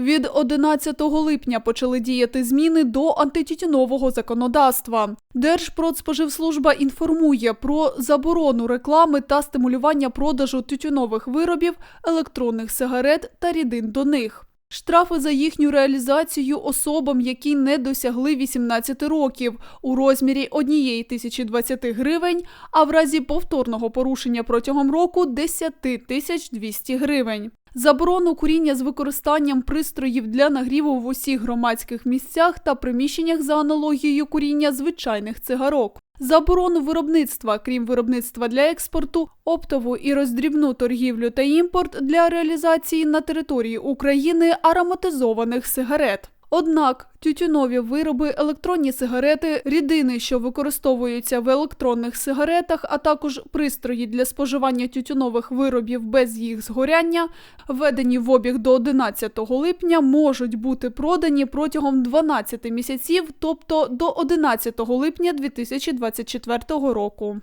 Від 11 липня почали діяти зміни до антитютюнового законодавства. Держпродспоживслужба інформує про заборону реклами та стимулювання продажу тютюнових виробів, електронних сигарет та рідин до них. Штрафи за їхню реалізацію особам, які не досягли 18 років, у розмірі 1 тисячі 20 гривень, а в разі повторного порушення протягом року 10 тисяч 200 гривень. Заборону куріння з використанням пристроїв для нагріву в усіх громадських місцях та приміщеннях за аналогією куріння звичайних цигарок. Заборону виробництва, крім виробництва для експорту, оптову і роздрібну торгівлю та імпорт для реалізації на території України ароматизованих сигарет. Однак тютюнові вироби, електронні сигарети, рідини, що використовуються в електронних сигаретах, а також пристрої для споживання тютюнових виробів без їх згоряння, введені в обіг до 11 липня, можуть бути продані протягом 12 місяців, тобто до 11 липня 2024 року.